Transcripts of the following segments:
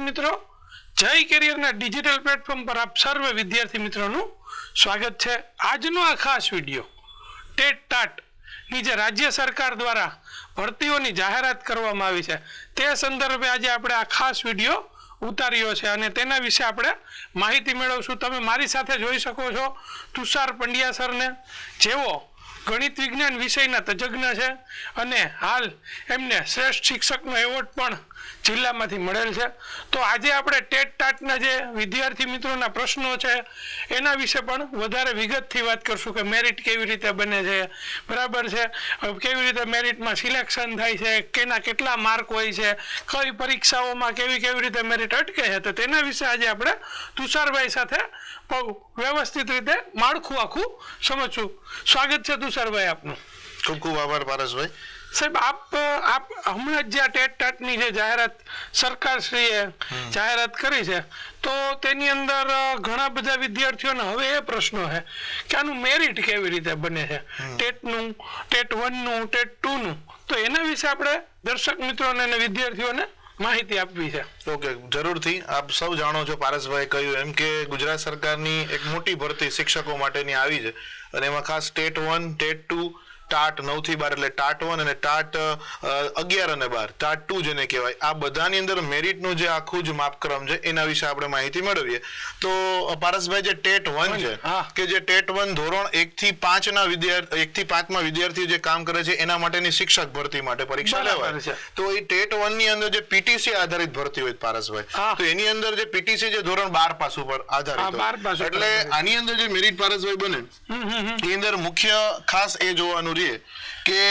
વિદ્યાર્થી મિત્રો. જય કેરિયરના ડિજિટલ પ્લેટફોર્મ પર આપ સર્વ વિદ્યાર્થી મિત્રોનું સ્વાગત છે. આજનો આ ખાસ વીડિયો ટેટ ટાટની જે રાજ્ય સરકાર દ્વારા ભરતીઓની જાહેરાત કરવામાં આવી છે, તે સંદર્ભે આજે આપણે આ ખાસ વીડિયો ઉતાર્યો છે અને તેના વિશે આપણે માહિતી મેળવશું. તમે મારી સાથે જોઈ શકો છો તુષાર પંડ્યા સરને. જેઓ ગણિત વિજ્ઞાન વિષયના તજજ્ઞ છે અને હાલ એમને શ્રેષ્ઠ શિક્ષકનો એવોર્ડ પણ જિલ્લામાંથી મળેલ છે. તો આજે આપણે ટેટ ટાટના જે વિદ્યાર્થી મિત્રોના પ્રશ્નો છે, એના વિશે પણ વધારે વિગતથી વાત કરશું કે મેરિટ કેવી રીતે બને છે. બરાબર છે? કેવી રીતે મેરિટમાં સિલેક્શન થાય છે? કેના કેટલા માર્ક હોય છે? કઈ પરીક્ષાઓમાં કેવી કેવી રીતે મેરિટ અટકે છે? તો તેના વિશે આજે આપણે તુષારભાઈ સાથે વ્યવસ્થિત રીતે માળખું આખું સમજશું. સ્વાગત છે તુષારભાઈ આપનું. ખૂબ ખૂબ આભાર પારસભાઈ. સાહેબ આપ આપ હમણાં જ જે ટેટ ટાટની જે જાહેરાત સરકારશ્રીએ જાહેરાત કરી છે તો તેની અંદર ઘણા બધા વિદ્યાર્થીઓને હવે એ પ્રશ્નો છે કે આનું મેરિટ કેવી રીતે બને છે? ટેટનું ટેટ વનનું ટેટ ટુનું તો એના વિશે આપણે દર્શક મિત્રોને અને વિદ્યાર્થીઓને માહિતી આપવી છે. ઓકે જરૂરથી. આપ સૌ જાણો છો પારસભાઈ કહ્યું એમ કે ગુજરાત સરકારની એક મોટી ભરતી શિક્ષકો માટેની આવી છે અને એમાં ખાસ TET one TET two TAT નવથી બાર એટલે ટાટ વન અને ટાટ અગિયાર અને બાર. ટાટ ટુ જેને કહેવાય. આ બધાની અંદર મેરિટનું જે આખું જ માપક્રમ છે એના વિશે આપણે માહિતી મેળવીએ. તો પારસભાઈ જે ટેટ વન છે કે જે ટેટ વન ધોરણ એક થી પાંચ ના વિદ્યાર્થી એક થી પાંચમાં વિદ્યાર્થીઓ જે કામ કરે છે એના માટેની શિક્ષક ભરતી માટે પરીક્ષા લેવાય. છે. તો એ ટેટ વનની અંદર જે પીટીસી આધારિત ભરતી હોય પારસભાઈ તો એની અંદર જે પીટીસી જે ધોરણ બાર પાસ ઉપર આધારિત એટલે આની અંદર જે મેરિટ પારસભાઈ બને. એની અંદર મુખ્ય ખાસ એ જોવાનું રહે કે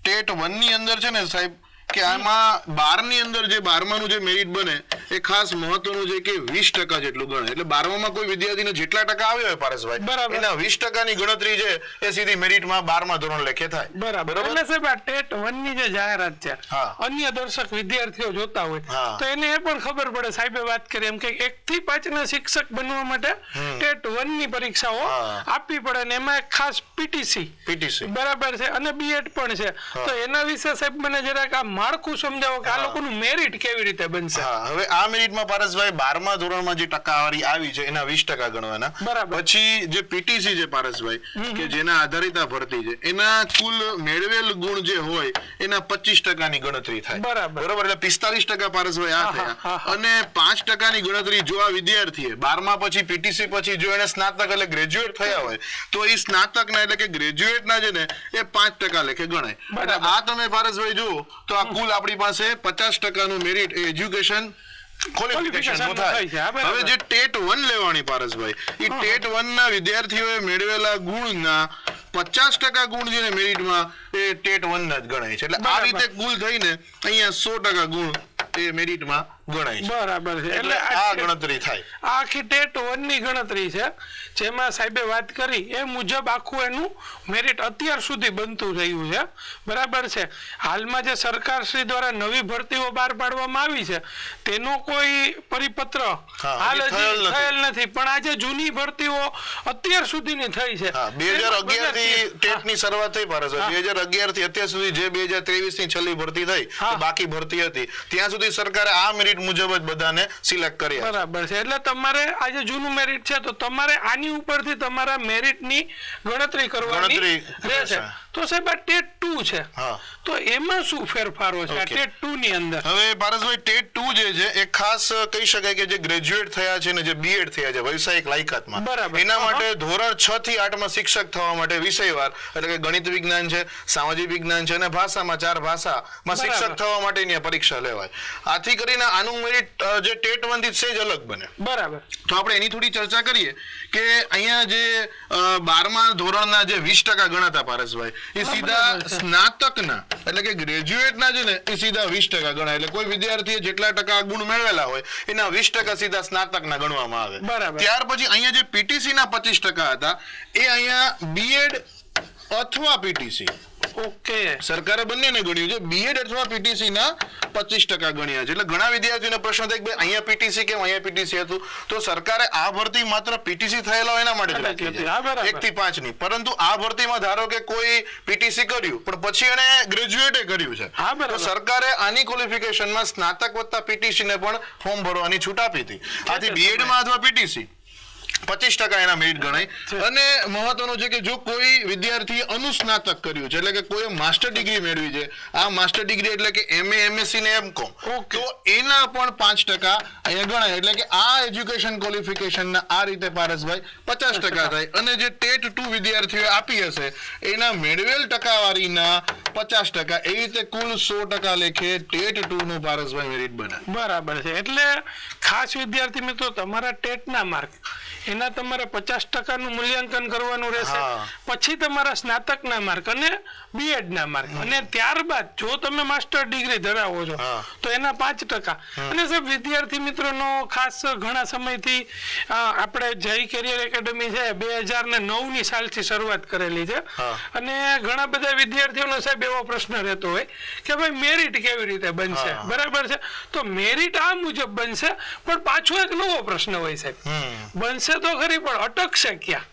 ટેટ વનની અંદર છે ને સાહેબ કે આમાં બારની અંદર જે બારમાનું જે મેરિટ બને એ ખાસ મહત્વનું છે કે વીસ ટકા જેટલું ગણે. એટલે બારમામાં કોઈ વિદ્યાર્થીને જેટલા ટકા આવ્યો હોય પારસભાઈ બરાબર. એના વીસ ટકાની ગણતરી છે એ સીધી મેરિટમાં બારમા ધોરણ લેખે થાય. બરાબર. એટલે સાહેબ આ ટેટ વનની જે જાહેરાત છે અન્ય દર્શક વિદ્યાર્થીઓ જોતા હોય તો એને એ પણ ખબર પડે સાહેબે વાત કરી એમ કે એક થી પાંચ ના શિક્ષક બનવા માટે ટેટ વનની પરીક્ષાઓ આપવી પડે ને એમાં એક ખાસ પીટીસી પીટીસી. બરાબર છે અને બીએડ પણ છે. તો એના વિશે સાહેબ મને જરાક આ માળખું સમજાવો કે આ લોકોનું મેરિટ કેવી રીતે બનશે? હવે આ મેરિટમાં પારસભાઈ બારમા ધોરણમાં જે ટકાવારી આવી છે એના વીસ ટકા ગણવાના. પછી જે પીટીસી છે પારસભાઈ કે જેના આધારિત આ ભરતી છે એના કુલ મેળવેલ ગુણ જે હોય એના પચીસ ટકાની ગણતરી થાય. બરાબર. બરોબર એટલે પિસ્તાલીસ ટકા પારસભાઈ આ થયા. અને પાંચ ટકાની ગણતરી જો આ વિદ્યાર્થીએ બારમા પછી પીટીસી પછી જો એને સ્નાતક એટલે ગ્રેજ્યુએટ થયા હોય તો એ સ્નાતકના એટલે કે ગ્રેજ્યુએટના છે ને એ પાંચ ટકા લેખે ગણાય. આ તમે પારસભાઈ જુઓ તો આ કુલ આપણી પાસે પચાસ ટકાનું મેરિટ એજ્યુકેશન થાય. હવે જે ટેટ વન લેવાની પારસભાઈ એ ટેટ વન ના વિદ્યાર્થીઓએ મેળવેલા ગુણના પચાસ ટકા ગુણ જેને મેરિટમાં એ ટેટ વન જ ગણાય છે. એટલે આ રીતે કુલ થઈને અહીંયા સો ટકા ગુણ એ મેરિટમાં ગણાય બરાબર છે. એટલે આ ગણતરી થાય. આ આખી ટેટ વનની ગણતરી છે. જેમાં સાહેબે વાત કરી એ મુજબ આખું એનું મેરિટ અત્યાર સુધી બનતું રહ્યું છે. બરાબર છે. હાલમાં જે સરકારશ્રી દ્વારા નવી ભરતીઓ બહાર પાડવામાં આવી છે તેનો કોઈ પરિપત્ર હાલ હજી થયેલ નથી. પણ આજે જૂની ભરતીઓ અત્યાર સુધીની થઈ છે બે હજાર અગિયારથી બધા- ટેટની શરૂઆત થઈ પારસભાઈ બે હજાર અગિયારથી અત્યાર સુધી જે બે હજાર ત્રેવીસની છેલ્લી ભરતી થઈ બાકી ભરતી હતી. ત્યાં સુધી સરકારે આ મેરિટ મુજબ જ બધાને સિલેક્ટ કર્યા બરાબર છે. એટલે તમારે આ જે જૂનું મેરિટ છે તો તમારે આની ઉપરથી તમારા મેરિટની ગણતરી કરવાની રહેશે. તો સાહેબ આ ટેટ ટુ છે. તો એમાં શું ફેરફારો છે? ટેટ ટુ ની અંદર. હવે પારસભાઈ ટેટ ટુ જે છે એ ખાસ કહી શકાય કે જે ગ્રેજ્યુએટ થયા છે ને જે બીએડ થયા છે વ્યવસાયિક લાયકાતમાં. બરાબર. એના માટે ધોરણ છ થી આઠમાં શિક્ષક થવા માટે વિષયવાર એટલે કે ગણિત વિજ્ઞાન છે સામાજિક વિજ્ઞાન છે અને ભાષામાં ચાર ભાષામાં શિક્ષક થવા માટેની પરીક્ષા લેવાય. આથી કરીને આનું મેરિટ જે ટેટ વનથી સેજ અલગ બને. બરાબર. તો આપણે એની થોડી ચર્ચા કરીએ કે અહીંયા જે બારમા ધોરણના જે વીસ ટકા ગણાતા પારસભાઈ એ સીધા. સ્નાતકના એટલે કે ગ્રેજ્યુએટના છે ને એ સીધા વીસ ટકા ગણાય. એટલે કોઈ વિદ્યાર્થીએ જેટલા ટકા ગુણ મેળવેલા હોય એના વીસ ટકા સીધા સ્નાતકના ગણવામાં આવે. બરાબર. ત્યાર પછી અહીંયા જે પીટીસી ના પચીસ ટકા હતા એ અહીંયા બીએડ અથવા પીટીસી ઓકે. સરકારે બંનેને ગણ્યું છે. બીએડ અથવા પીટીસી ના પચીસ ટકા ગણ્યા છે. એટલે ઘણા વિદ્યાર્થીઓને પ્રશ્ન થાય કે અહીંયા પીટીસી કેમ અહીંયા પીટીસી હતું? તો સરકારે આ ભરતી માત્ર પીટીસી થયેલા એના માટે. એક થી પાંચની. પરંતુ આ ભરતીમાં ધારો કે કોઈ પીટીસી કર્યું પણ પછી એને ગ્રેજ્યુએટે કર્યું છે. તો સરકારે આની ક્વોલિફિકેશનમાં સ્નાતક વત્તા પીટીસી ને પણ ફોર્મ ભરવાની છૂટ આપી હતી. આથી બીએડમાં અથવા પીટીસી પચીસ ટકા એના મેરિટ ગણાય. અને મહત્વનું છે કે જો કોઈ વિદ્યાર્થીએ અનુસ્નાતક કર્યું છે એટલે કે કોઈ માસ્ટર ડિગ્રી મેળવી છે આ માસ્ટર ડિગ્રી એટલે કે એમએ એમએસસી ને એમ કોમ તો એના પણ પાંચ ટકા અહીંયા ગણાય. એટલે કે આ એજ્યુકેશન ક્વોલિફિકેશન ના આ રીતે પારસભાઈ પચાસ ટકા થાય. અને જે ટેટ ટુ વિદ્યાર્થીઓ આપી હશે એના મેળવેલ ટકાવારીના પચાસ ટકા. એ રીતે કુલ સો ટકા લેખે ટેટ ટુ નું પારસભાઈ મેરિટ બને બરાબર છે. એટલે ખાસ વિદ્યાર્થી મિત્રો તમારા ટેટના માર્ક એના તમારે પચાસ ટકાનું મૂલ્યાંકન કરવાનું રહેશે. પછી તમારા સ્નાતકના માર્ક અને બીએડ ના માર્ક. અને ત્યારબાદ જો તમે માસ્ટર ડિગ્રી ધરાવો છો તો એના પાંચ ટકા. અને સાહેબ વિદ્યાર્થી મિત્રોનો ખાસ ઘણા સમયથી આપણે જય કેરિયર એકેડમી છે બે હજાર ને નવની સાલથી શરૂઆત કરેલી છે. અને ઘણા બધા વિદ્યાર્થીઓનો સાહેબ એવો પ્રશ્ન રહેતો હોય કે ભાઈ મેરિટ કેવી રીતે બનશે? બરાબર છે? તો મેરિટ આ મુજબ બનશે પણ પાછો એક નવો પ્રશ્ન હોય સાહેબ. હમ. બનશે તો ખરી પણ અટકશે ક્યાં?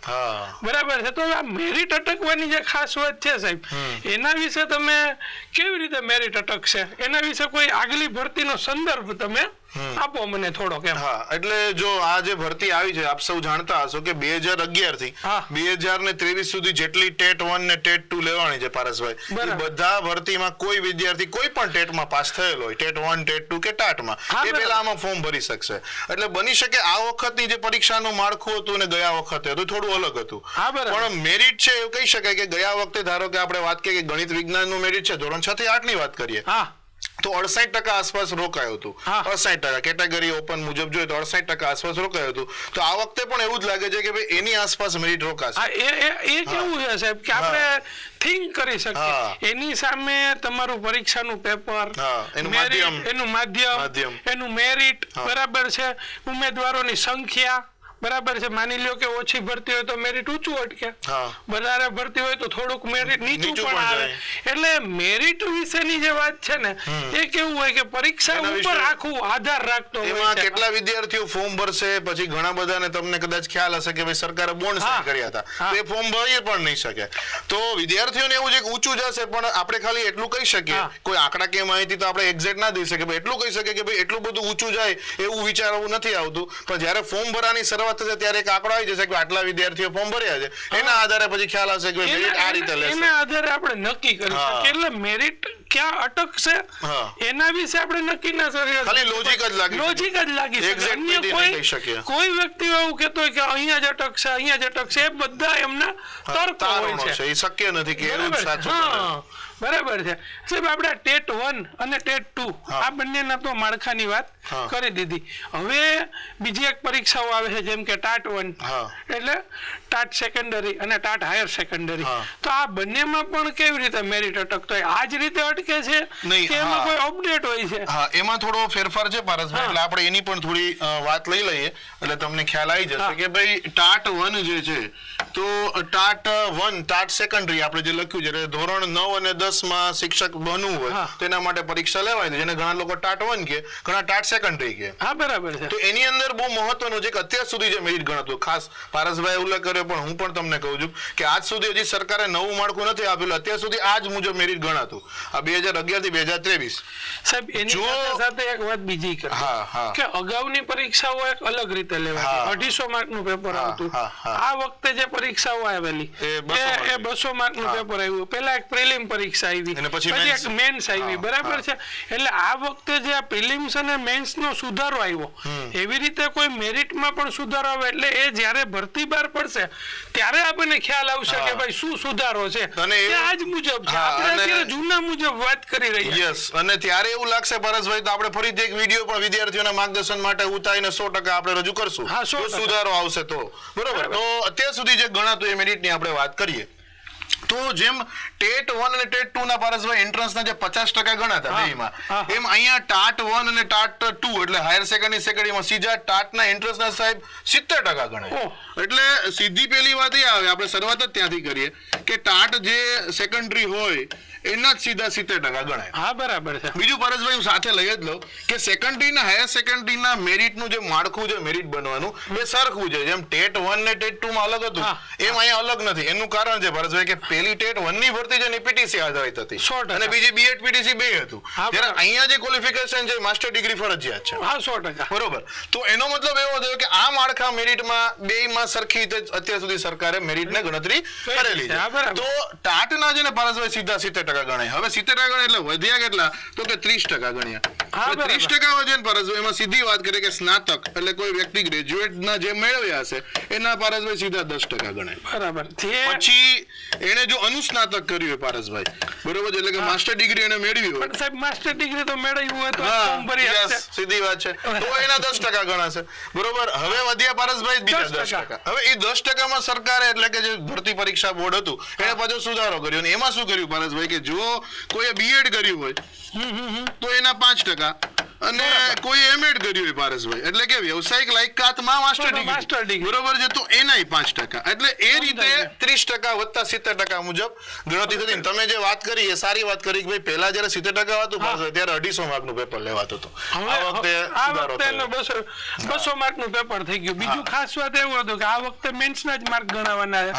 બરાબર છે. તો આ મેરિટ અટકવાની જે ખાસ વાત છે સાહેબ એના વિશે તમે કેવી રીતે મેરિટ અટકશે? એના વિશે કોઈ આગલી ભરતીનો સંદર્ભ તમે આપો મને થોડો કેમ હા એટલે જો આ જે ભરતી આવી છે આપ સૌ જાણતા હશો કે બે હજાર અગિયારથી. બે હજાર ને ત્રેવીસ સુધી જેટલી ટેટ વન ને ટેટ ટુ લેવાની છે પારસભાઈ બધા ભરતીમાં કોઈ વિદ્યાર્થી કોઈ પણ ટેટમાં પાસ થયેલો હોય ટેટ વન ટેટ ટુ કે ટાટમાં એ. પેલા આમાં ફોર્મ ભરી શકશે. એટલે બની શકે આ વખતની જે પરીક્ષાનું માળખું હતું ને ગયા વખતે હતું થોડું અલગ હતું. પણ મેરિટ છે એવું કહી શકાય કે ગયા વખતે ધારો કે આપણે વાત કરીએ કે ગણિત વિજ્ઞાનનું મેરિટ છે ધોરણ છ થી આઠની વાત કરીએ. હા. તો અડસાઠ ટકા આસપાસ રોકાયું હતું. અડસાઠ ટકા કેટેગરી ઓપન મુજબ જોઈએ તો અડસાઠ ટકા આસપાસ રોકાયું હતું. તો આ વખતે પણ એવું જ લાગે છે કે ભાઈ એની આસપાસ મેરિટ રોકાશે. એ કેવું છે સાહેબ કે આપણે થિંક કરી શકીએ. એની સામે તમારું પરીક્ષાનું પેપર એનું માધ્યમ. એનું માધ્યમ. એનું મેરિટ બરાબર છે. ઉમેદવારોની સંખ્યા બરાબર છે માની લ્યો કે ઓછી ભરતી હોય તો મેરિટ ઊંચું અટકે. વધારે ભરતી હોય તો થોડુંક મેરિટ નીચું પણ આવે. એટલે મેરિટ વિશેની જે વાત છે ને એ કેવું હોય કે પરીક્ષા ઉપર આખું આધાર રાખતો હોય એમાં કેટલા વિદ્યાર્થીઓ ફોર્મ ભરશે પછી ઘણા બધાને તમને કદાચ ખ્યાલ હશે કે ભાઈ સરકારે બોન્ડ હા. સાઈન કર્યા હતા. એ ફોર્મ ભરી પણ નહીં શકે. તો વિદ્યાર્થીઓને એવું છે કે ઊંચું જશે પણ આપણે ખાલી એટલું કહી શકીએ. કોઈ આંકડાકીય માહિતી તો આપણે એક્ઝેક્ટ ના દઈ શકીએ. એટલું કહી શકીએ કે ભાઈ એટલું બધું ઊંચું જાય એવું વિચારવું નથી આવતું. પણ જ્યારે ફોર્મ ભરવાની શરૂઆત થશે ત્યારે એક આંકડો આવી જશે કે આટલા વિદ્યાર્થીઓ ફોર્મ ભર્યા છે. એના આધારે પછી ખ્યાલ આવશે કે મેરિટ આ રીતે લેશે. એના આધારે આપણે નક્કી કરી શકીએ. એટલે મેરિટ ક્યાં અટકશે? એના વિશે આપણે નક્કી ના કરી ખાલી લોજિક જ લાગી. લોજિક જ લાગી શકે. અન્ય. કોઈ કોઈ વ્યક્તિ એવું કહેતો હોય કે અહીંયા જ અટકશે અહીંયા જ અટકશે. એ બધા એમના તર્ક હોય છે. એ શક્ય નથી કે. સાચું બરાબર છે. સાહેબ આપણે ટેટ વન અને ટેટ ટુ આ બંનેના તો માળખાની વાત કરી દીધી. હવે બીજી એક પરીક્ષાઓ આવે છે જેમ કે ટાટ વન. એટલે ટાટ સેકન્ડરી અને ટાટ હાયર સેકન્ડરી તો આ બંનેમાં પણ કેવી રીતે મેરિટ અટકતો હોય? આ જ રીતે અટકે છે કે એમાં કોઈ અપડેટ હોય છે? હા એમાં થોડો ફેરફાર છે પારસભાઈ એટલે આપણે એની પણ થોડી વાત લઈ લઈએ એટલે તમને ખ્યાલ આવી જશે કે ભાઈ ટાટ વન જે છે તો ટાટ વન ટાટ સેકન્ડરી આપણે જે લખ્યું છે ધોરણ નવ અને દસમાં શિક્ષક બનવું હોય તેના માટે પરીક્ષા લેવાય જેને ઘણા લોકો ટાટ વન કે ઘણા ટાટ સેકન્ડરી કે હા બરાબર છે. તો એની અંદર બહુ મહત્વનું છે કે અત્યાર સુધી જે મેરિટ ગણતું ખાસ પારસભાઈ ઉલ્લેખ કર્યો પણ હું પણ તમને કહું છું કે આજ સુધી હજી સરકારે નવું માળખું નથી આપેલું અત્યાર સુધી આ જ મુજબ મેરિટ ગણાતું. આ બે હજાર અગિયારથી બે હજાર ત્રેવીસ. સાહેબ એની સાથે એક વાત બીજી કરી. હા, હા. કે અગાઉની પરીક્ષાઓ એક અલગ રીતે લેવાતી. અઢીસો માર્કનું પેપર આવતું. આ વખતે જે પરીક્ષાઓ આવેલી એ 200 એ માર્કની. બસો માર્કનું પેપર આવ્યું. પેલા એક પ્રિલિમ પરીક્ષા આવી. અને પછી પછી એક મેન્સ આવી. બરાબર છે? એટલે આ વખતે જે આ પ્રિલિમ્સ અને મેન્સ નો સુધારો આવ્યો એવી રીતે કોઈ મેરિટમાં પણ સુધારો આવે. એટલે એ જ્યારે ભરતી બહાર પડશે ત્યારે આપણને ખ્યાલ આવશે કે ભાઈ શું સુધારો છે. અને આ જ મુજબ છે. આપણે અત્યારે જૂના મુજબ વાત કરી રહ્યા યસ અને ત્યારે એવું લાગશે પરેશભાઈ તો આપણે ફરીથી એક વીડિયો પણ વિદ્યાર્થીઓના માર્ગદર્શન માટે ઉતારીને સો ટકા આપણે રજૂ કરશું. હા, સુધારો આવશે તો. બરોબર? તો અત્યાર સુધી જે ગણાતું એ મેરિટની આપણે વાત કરીએ. તો જેમ ટેટ વન અને ટેટ ટુ ના પારસભાઈ entrance ના જે પચાસ ટકા ગણાતા હા, બેયમાં એમ અહીંયા ટાટ વન અને ટાટ ટુ એટલે હાયર સેકન્ડરી સેકન્ડરીમાં સીધા ટાટના entrance ના સાહેબ સિત્તેર ટકા ગણાય એટલે સીધી પેલી વાત એ આવે આપણે શરૂઆત જ ત્યાંથી કરીએ કે ટાટ જે સેકન્ડરી હોય એના જ સીધા સિત્તેર ટકા ગણાય. હા બરાબર છે. બીજું પરસભાઈ હું સાથે લઈ જ લઉં કે સેકન્ડરી ના હાયર સેકન્ડરી ના મેરિટનું જે માળખું છે મેરિટ બનવાનું એ સરખું છે. જેમ ટેટ વન ને ટેટ ટુ માં અલગ હતું એમ અહીંયા અલગ નથી. એનું કારણ છે ભરતભાઈ કે પેલી ટેટ વનની ભરતી ને પીટીસી આધારિત હતી. અને બીજી બીએડ પીટીસી બે હતું. ત્યારે અહીંયા જે ક્વોલિફિકેશન છે માસ્ટર ડિગ્રી ફરજિયાત છે. હા સો ટકા. બરોબર. તો એનો મતલબ એવો થયો કે આ માળખા મેરિટમાં બેયમાં સરખી રીતે અત્યાર સુધી સરકારે મેરિટને ગણતરી કરેલી છે. તો ટાટના છે ને પારસભાઈ સીધા સિત્તેર ટકા ગણાય. હવે સિત્તેર ટકા ગણાય એટલે વધ્યા કેટલા? તો કે ત્રીસ ટકા ગણ્યા. ત્રીસ. ટકા વધે ને પારસભાઈ એમાં સીધી વાત કરીએ કે સ્નાતક એટલે કોઈ વ્યક્તિ ગ્રેજ્યુએટ ના જે મેળવ્યા હશે એના પારસભાઈ સીધા દસ ટકા ગણાય. બરાબર. પછી પછી એને જો અનુસ્નાતક કર્યું હોય પારસભાઈ. બરોબર એટલે કે માસ્ટર ડિગ્રી એને મેળવી હોય. સાહેબ માસ્ટર ડિગ્રી તો મેળવી હોય તો ફોર્મ ભરી આપશે. સીધી વાત છે. તો એના દસ ટકા ગણાશે. બરોબર? હવે વધ્યા પારસભાઈ બીજા 10% દસ ટકા. હવે એ દસ ટકામાં સરકારે એટલે કે જે ભરતી પરીક્ષા બોર્ડ હતું એને પાછો સુધારો કર્યો. અને એમાં શું કર્યું પારસભાઈ? કે જો કોઈએ બીએડ કર્યું હોય તો એના પાંચ ટકા. અને કોઈ એમએડ કર્યું હોય પારસભાઈ. એટલે કે વ્યવસાયિક લાયકાતમાં માસ્ટર ડિગ્રી. Master degree. બરોબર છે? તો એનાય પાંચ ટકા. એટલે એ રીતે ત્રીસ ટકા વત્તા સિત્તેર ટકા મુજબ ગણતરી થતી તમે જે વાત કરી એ સારી વાત કરી કે ભાઈ પહેલા જયારે સિત્તેર ટકા હતું પાછળ ત્યારે અઢીસો માર્કનું પેપર લેવાતું હતું. આ વખતે આ સુધારો. બસો બસો માર્કનું પેપર થઈ ગયું. બીજું ખાસ વાત એવું હતું કે આ વખતે મેન્સ ના જ માર્ક ગણાવવાના છે.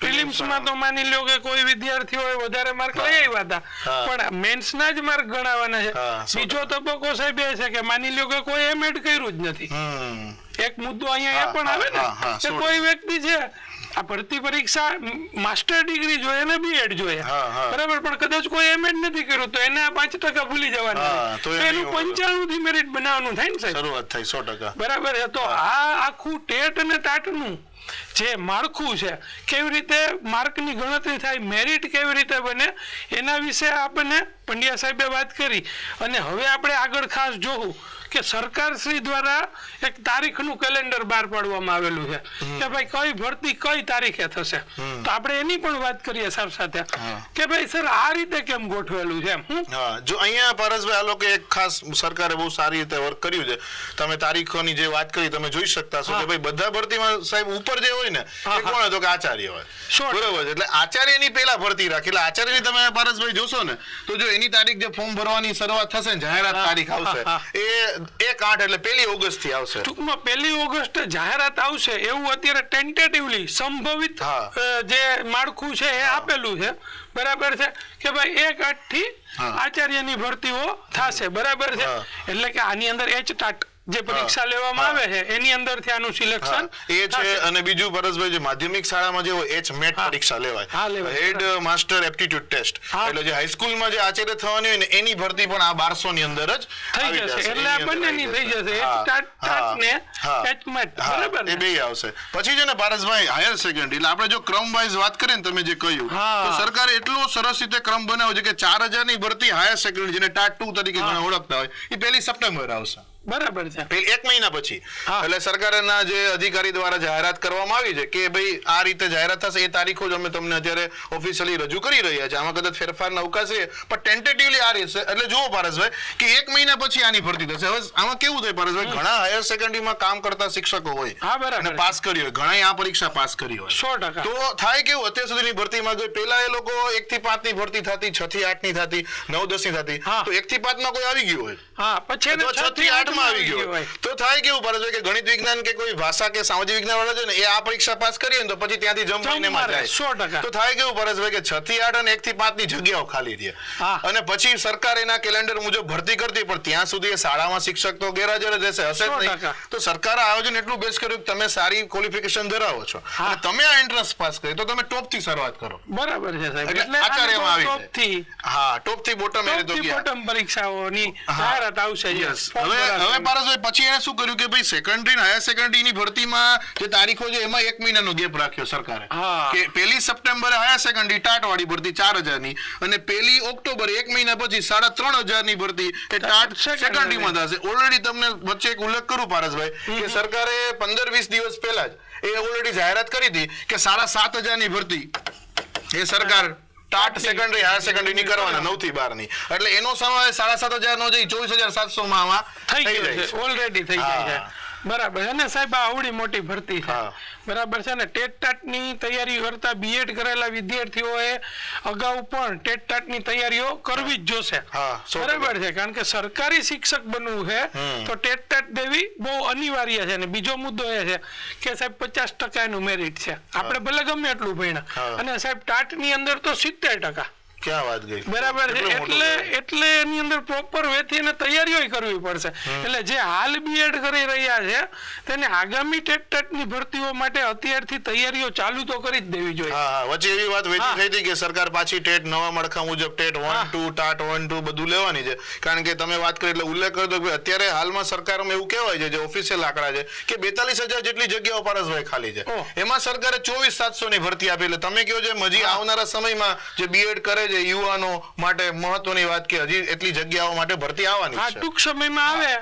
પ્રિલિમ્સમાં તો માની લો કે કોઈ વિદ્યાર્થીઓ વધારે માર્ક લઈ આવ્યા હતા. પણ મેન્સ ના જ માર્ક ગણાવવાના છે. બીજો તબક્કો સાહેબ એ છે કે માની લ્યો કે કોઈ એમ એડ કર્યું જ નથી. એક મુદ્દો અહીંયા એ પણ આવે ને કે કોઈ વ્યક્તિ છે આ ભરતી પરીક્ષા માસ્ટર ડિગ્રી જોઈએ ને બીએડ જોઈએ. બરાબર પણ કદાચ કોઈ એમ એડ નથી કર્યું તો એને આ પાંચ ટકા ભૂલી જવાના. તો તો એનું પંચાણું થી મેરિટ બનાવવાનું થાય ને સાહેબ? શરૂઆત થઈ સો ટકા. બરાબર તો આ આખું ટેટ અને ટાટનું જે માળખું છે કેવી રીતે માર્કની ગણતરી થાય મેરિટ કેવી રીતે બને એના વિશે આપણને પંડ્યા સાહેબે વાત કરી. અને હવે આપણે આગળ ખાસ જોવું. કે સરકાર શ્રી દ્વારા એક તારીખનું કેલેન્ડર બહાર પાડવામાં આવેલું છે. કે ભાઈ કઈ ભરતી કઈ તારીખે થશે. તો આપણે એની પણ વાત કરીએ સર સાથે. કે ભાઈ સર આ રીતે કેમ ગોઠવેલું છે જો અહીંયા પારસભાઈ આ લોકો એક ખાસ સરકારે બહુ સારી રીતે વર્ક કર્યું છે. તમે તારીખોની જે વાત કરી તમે જોઈ શકતા છો કે ભાઈ બધા ભરતીમાં સાહેબ ઉપર જે હોય ને એ કોણ હતો કે આચાર્ય હોય. બરોબર છે. એટલે આચાર્યની પહેલા ભરતી રાખી. એટલે આચાર્યની તમે પરસભાઈ જોશો ને તો જો એની તારીખ જે ફોર્મ ભરવાની શરૂઆત થશે ને જાહેરાત તારીખ આવશે એ એક આઠ એટલે પહેલી ઓગસ્ટથી આવશે. ટૂંકમાં પહેલી ઓગસ્ટ જાહેરાત આવશે એવું અત્યારે ટેન્ટેટિવલી સંભવિત જે માળખું છે એ આપેલું છે. બરાબર છે? કે ભાઈ એક આઠથી. આચાર્યની ભરતીઓ થશે. બરાબર છે? એટલે કે આની અંદર એચ ટાટ જે પરીક્ષા લેવામાં આવે છે એની અંદરથી આનું સિલેક્શન એ છે અને બીજું પરેશભાઈ જે માધ્યમિક શાળામાં જે એચ મેટ પરીક્ષા લેવાય. Head master aptitude test. એટલે જે હાઈસ્કૂલમાં જે આચાર્ય થવાની હોય ને એની ભરતી પણ આ બારસો ની અંદર જ થઈ જશે. એટલે આ એની અંદર થઈ જશે. ને બરાબર એ બે આવશે. પછી છે ને પારસભાઈ હાયર સેકન્ડરી એટલે આપણે જો ક્રમ વાઇઝ વાત કરીએ ને તમે જે કહ્યું. તો સરકારે એટલો સરસ રીતે ક્રમ બનાવ્યો છે કે ચાર હજારની ભરતી હાયર સેકન્ડરી જેને ટાટ ટુ તરીકે ઘણા ઓળખતા હોય એ પહેલી સપ્ટેમ્બર આવશે. બરાબર છે. એક મહિના પછી. એટલે સરકારના જે અધિકારી દ્વારા જાહેરાત કરવામાં આવી છે કે ભાઈ આ રીતે જાહેરાત થશે એ તારીખો જ અમે તમને અત્યારે ઓફિશિયલી રજૂ કરી રહ્યા છે આમાં કદાચ ફેરફારના અવકાશ છે પણ ટેન્ટેટિવલી આ રહેશે. એટલે જુઓ પારસભાઈ કે એક મહિના પછી આની ભરતી થશે. હવે આમાં કેવું થાય પારસભાઈ? ઘણા હાયર સેકન્ડરીમાં કામ કરતા શિક્ષકો હોય હા, બરાબર. પાસ કરી હોય. ઘણા આ પરીક્ષા પાસ કરી હોય. સો ટકા. તો થાય કેવું? અત્યાર સુધીની ભરતીમાં જો પેલા એ લોકો એક થી પાંચની ભરતી થતી છ થી આઠની થતી નવ દસની થતી. તો એક થી પાંચમાં કોઈ આવી ગયું હોય? હા પછી છ થી આઠ માં આવી ગયો. તો થાય કેવું? પડે છે કે ગણિત વિજ્ઞાન કે કોઈ ભાષા કે સામાજિક વિજ્ઞાન વાળા છે ને એ આ પરીક્ષા પાસ કરીએ ને તો પછી ત્યાંથી જમ્પ લઈને જાય. સો ટકા. તો થાય કેવું પડે છે કે છ થી આઠ અને એક થી પાંચની જગ્યાઓ ખાલી રહે. અને પછી સરકાર એના કેલેન્ડર મુજબ ભરતી કરતી પણ ત્યાં સુધી એ શાળામાં શિક્ષક તો ગેરહાજર જ રહેશે હશે જ નહીં. તો સરકારે આયોજન એટલું બેસ્ટ કર્યું કે તમે સારી ક્વોલિફિકેશન ધરાવો છો. અને તમે આ એન્ટ્રન્સ પાસ કરી તો તમે ટોપથી શરૂઆત કરો. બરાબર છે સાહેબ. એટલે આચાર્યમાં આવી ટોપથી. હા ટોપથી બોટમ એ ટોપ તો થી બોટમ પરીક્ષાઓની જાહેરાત આવશે yes. હવે. હવે પારસભાઈ પછી એને શું કર્યું કે ભાઈ સેકન્ડરી હાયર સેકન્ડરી ની ભરતીમાં જે તારીખો છે એમાં એક મહિનાનો ગેપ રાખ્યો સરકારે. કે પહેલી સપ્ટેમ્બરે હાયર સેકન્ડરી ટાટ વાળી ભરતી ચાર હજારની અને પહેલી ઓક્ટોબર એક મહિના પછી સાડા ત્રણ હજારની ભરતી એ ટાટ સેકન્ડરી માં થશે. ઓલરેડી તમને વચ્ચે એક ઉલ્લેખ કરું પારસભાઈ કે સરકારે પંદર વીસ દિવસ પહેલા જ એ ઓલરેડી જાહેરાત કરી હતી કે સાડા સાત હજારની ભરતી એ સરકાર ટાટ સેકન્ડરી હાયર સેકન્ડરી ની કરવાના નવથી બારની એટલે એનો સમય સાડા સાત હજાર નો જઈ ચોવીસ હજાર સાતસો માં થઈ જાય ઓલરેડી થઈ જાય છે. બરાબર. છે ને સાહેબ આ આવડી મોટી ભરતી છે. બરાબર છે ને? ટેટ ટાટની તૈયારી કરતા બીએડ કરેલા વિદ્યાર્થીઓએ અગાઉ પણ ટેટ ટાટની તૈયારીઓ કરવી જ જોશે. બરાબર છે? કારણ કે સરકારી શિક્ષક બનવું છે તો ટેટ ટાટ દેવી બહુ અનિવાર્ય છે. અને બીજો મુદ્દો એ છે કે સાહેબ પચાસ ટકા એનું મેરિટ છે આપણે ભલે ગમે એટલું ભણ્યા. અને સાહેબ ટાટની અંદર તો સિત્તેર ટકા. ક્યાં વાત ગઈ? બરાબર છે એટલે એટલે એની અંદર પ્રોપર વેથી અને તૈયારીઓ કરવી પડશે. એટલે જે હાલ બીએડ કરી રહ્યા છે તેને આગામી ટેટ ટેટની ભરતીઓ માટે અત્યારથી તૈયારીઓ ચાલુ તો કરી જ દેવી જોઈએ. હા વચ્ચે એવી વાત વેચી થઈ હતી કે સરકાર પાછી ટેટ નવા માળખા મુજબ TET one two TAT one two બધું લેવાની છે. કારણ કે તમે વાત કરી એટલે ઉલ્લેખ કર્યો તો કે અત્યારે હાલમાં સરકારમાં એવું કહેવાય છે જે ઓફિશિયલ આંકડા છે કે બેતાલીસ હજાર જેટલી જગ્યાઓ પારસભાઈ ખાલી છે. એમાં સરકારે ચોવીસ સાતસો ની ભરતી આપી. એટલે તમે કહો છો મજી આવનારા સમયમાં જે બીએડ કરે છે યુવાનો માટે મહત્વની વાત કે હજી એટલી જગ્યાઓ માટે ભરતી આવવાની છે. ટૂંક સમયમાં આવે.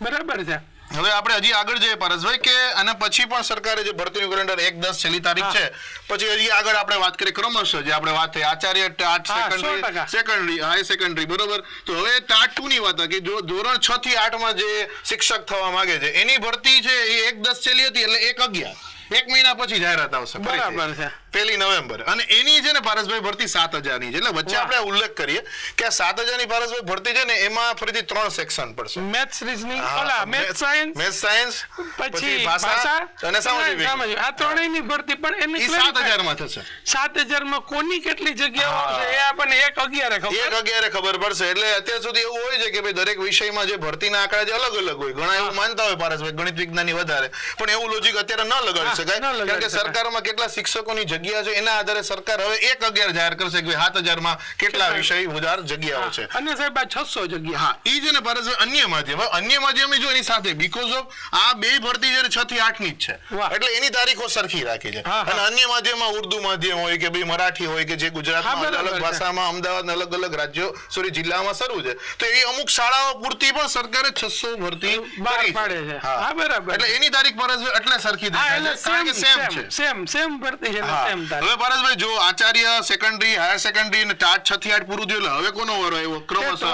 બરાબર છે. હવે આપણે હજી આગળ જઈએ પરસભાઈ કે અને પછી પણ સરકારે જે ભરતીનું કેલેન્ડર એક દસ છેલ્લી તારીખ છે પછી હજી આગળ આપણે વાત કરીએ ક્રમશઃ જે આપણે વાત થઈ Acharya TAT secondary. Secondary high secondary બરોબર? તો હવે ટાટ ટુ ની વાત હતી કે જો ધોરણ છ થી આઠમાં જે શિક્ષક થવા માંગે છે એની ભરતી છે એ એક દસ છેલ્લી હતી એટલે એક અગિયાર. એક મહિના પછી જાહેરાત આવશે બરાબર છે. પહેલી નવેમ્બર. અને એની છે ને પારસભાઈ ભરતી સાત હજારની છે. એટલે વચ્ચે આપણે ઉલ્લેખ કરીએ કે આ સાત હજારની પારસભાઈ ભરતી છે ને એમાં ફરીથી ત્રણ સેક્શન પડશે. મેથ્સ રીઝનિંગ ઓલા મેથ્સ સાયન્સ મેથ્સ સાયન્સ પછી ભાષા અને સામાજિક. આ ત્રણેયની ભરતી પણ એને ઈ સાત હજારમાં થશે. સાત હજારમાં કોની કેટલી જગ્યાઓ છે એ આપણને એક અગિયારે એક ખબર અગિયારે ખબર પડશે. એટલે અત્યાર સુધી એવું હોય છે કે ભાઈ દરેક વિષયમાં જે ભરતીના આંકડા જે અલગ અલગ હોય. ઘણા એવું માનતા હોય પારસભાઈ ગણિત વિજ્ઞાની વધારે. પણ એવું લોજિક અત્યારે ન લગાડી શકાય. કારણ કે સરકારમાં કેટલા શિક્ષકોની જગ્યા છે એના આધારે સરકાર હવે એક અગિયાર જાહેર કરશે કે સાત હજારમાં કેટલા? વિષય ઉધાર જગ્યાઓ છે. અને સાહેબ આ છસો જગ્યા હા. એ જ ને ભારત અન્ય માધ્યમ અન્ય માધ્યમ જો એની સાથે બીકોઝ ઓફ આ બે ભરતી જયારે છ થી આઠની જ છે એટલે એની તારીખો સરખી રાખી છે. અને અન્ય માધ્યમમાં ઉર્દુ માધ્યમ હોય કે ભાઈ મરાઠી હોય કે જે ગુજરાતમાં અલગ ભાષામાં અમદાવાદ અલગ અલગ રાજ્યો સોરી જિલ્લામાં શરૂ છે. તો એવી અમુક શાળાઓ પૂરતી પણ સરકારે છસો ભરતી બહાર પાડે છે. હા, બરાબર. એટલે એની તારીખ પર એટલે સરખી દેખાય છે સેમ સેમ છે. સેમ સેમ ભરતી છે. સેમ હવે પરેશભાઈ જો આચાર્ય સેકન્ડરી હાયર સેકન્ડરી ને ટાટ છ થી આઠ પૂરું થયું એટલે હવે કોનો વારો આવ્યો? ક્રમશ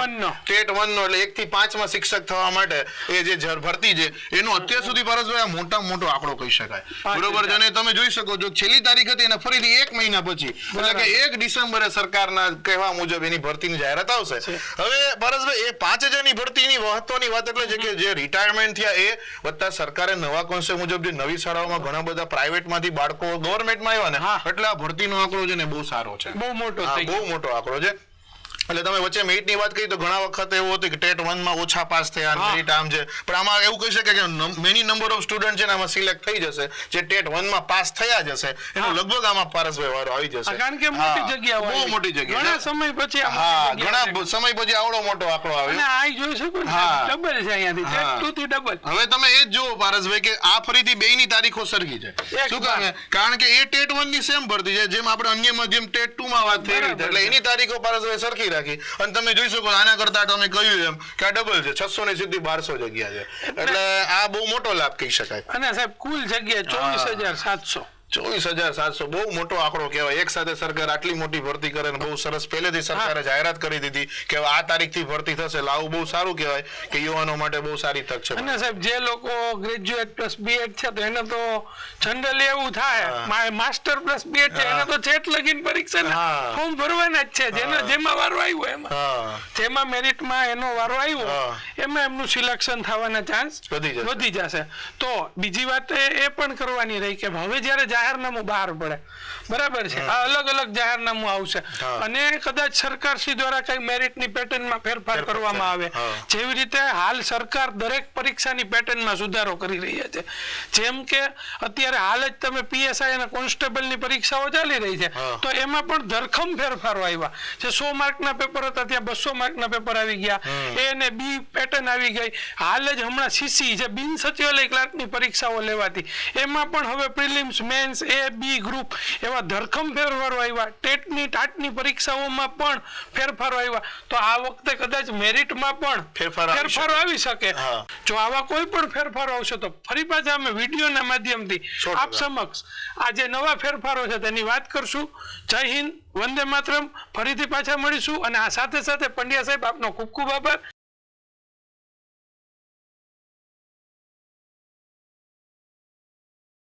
ટેટ વન નો એટલે એક થી પાંચમાં શિક્ષક થવા માટે એ જે ભરતી છે એનો અત્યાર સુધી પરેશભાઈ આ મોટા મોટો આંકડો કહી શકાય. બરોબર છે? અને તમે જોઈ શકો છો છેલ્લી તારીખ હતી અને ફરીથી એક મહિના પછી એટલે કે એક ડિસેમ્બરે સરકારના કહેવા મુજબ એની ભરતીની જાહેરાત આવશે. હવે પરેશભાઈ એ પાંચ હજારની ભરતીની મહત્વની વાત એટલે છે કે જે રિટાયરમેન્ટ થયા એ વત્તા સરકારે નવા કોન્સેપ્ટ મુજબ જે નવી શાળાઓમાં ઘણા બધા પ્રાઇવેટમાંથી બાળકો ગવર્મેન્ટમાં આવ્યા ને. એટલે આ ભરતીનો આંકડો છે ને બહુ સારો છે. બહુ મોટો બહુ મોટો આંકડો છે. એટલે તમે વચ્ચે મેરિટની વાત કરી તો ઘણા વખત એવું હતું કે ટેટ વનમાં ઓછા પાસ થયા મેરિટ આમ છે પણ આમાં એવું કહી શકે કે મેની નંબર ઓફ સ્ટુડન્ટ છે ને આમાં સિલેક્ટ થઈ જશે જે ટેટ વનમાં પાસ થયા જશે એનો લગભગ આમાં પારસભાઈ વારો આવી જશે. કારણ કે મોટી જગ્યા બહુ મોટી જગ્યા. ઘણા સમય પછી હા ઘણા સમય પછી આવડો મોટો આંકડો અને આ જોઈ શકો ડબલ છે અહીંયાથી. ટેટ ટુ થી ડબલ હવે તમે એ જ જુઓ પારસભાઈ કે આ ફરીથી બે ની તારીખો સરખી છે. શું બાર. કારણ કે એ ટેટ વનની સેમ ભરતી છે જેમ આપણે અન્ય માધ્યમ ટેટ ટુ માં વાત થઈ રહી એટલે એની તારીખો પારસભાઈ સરખી રાખી. અને તમે જોઈ શકો આના કરતા તમે કહ્યું એમ કે આ ડબલ છે. છસો ની સીધી બારસો જગ્યા છે. એટલે આ બહુ મોટો લાભ કહી શકાય. અને સાહેબ કુલ જગ્યા ચોવીસ હજાર સાતસો. ચોવીસ હજાર સાતસો બહુ મોટો આંકડો કહેવાય. એક સાથે સરકાર આટલી મોટી ભરતી કરે ને બહુ સરસ. પહેલેથી સરકારે જાહેરાત કરી દીધી કે આ તારીખથી ભરતી થશે. લાવું બહુ સારું કહેવાય કે યુવાનો માટે બહુ સારી તક છે. અને સાહેબ જે લોકો ગ્રેજ્યુએટ પ્લસ બીએડ છે તો એને તો જનરલી એવું થાય માસ્ટર પ્લસ બીએડ છે એને તો છેટ લગીન પરીક્ષા ફોર્મ ભરવાના જ છે જેને જેમાં વારો આવ્યો એમાં. જેમાં મેરિટમાં એનો વારો આવ્યો. એમાં એમનું સિલેક્શન થવાના ચાન્સ વધી જશે. તો બીજી વાત એ પણ કરવાની રહી કે હવે જ્યારે જાહેરનામું બહાર પડે. બરાબર છે? આ અલગ અલગ જાહેરનામું આવશે. અને કદાચ સરકાર શ્રી દ્વારા કઈ મેરિટની પેટર્નમાં ફેરફાર કરવામાં આવે. જેવી રીતે હાલ સરકાર દરેક પરીક્ષાની પેટર્નમાં સુધારો કરી રહી છે. જેમ કે અત્યારે હાલ જ તમે પીએસઆઈ અને કોન્સ્ટેબલની પરીક્ષાઓ ચાલી રહી છે. તો એમાં પણ ધરખમ ફેરફારો આવ્યા. જે સો માર્કના પેપર હતા ત્યાં બસો માર્કના પેપર આવી ગયા. એ અને બી પેટર્ન આવી ગઈ. હાલ જ હમણાં સીસી જે બિન સચિવાલય ક્લાર્કની પરીક્ષાઓ લેવાતી. એમાં પણ હવે prelims mains A B group એવા ધરખમ ફેરફારો આવ્યા. ટેટની ટાટની પરીક્ષાઓમાં પણ ફેરફારો આવ્યા. તો આ વખતે કદાચ મેરિટમાં પણ ફેરફારો આવી શકે. જો આવા કોઈ પણ ફેરફારો આવશે તો ફરી પાછા અમે વિડીયોના માધ્યમથી. આપ સમક્ષ આ જે નવા ફેરફારો છે તેની વાત કરશું. જય હિન્દ વંદે માતરમ. ફરીથી પાછા મળીશું. અને આ સાથે સાથે પંડ્યા સાહેબ આપનો ખૂબ ખૂબ આભાર.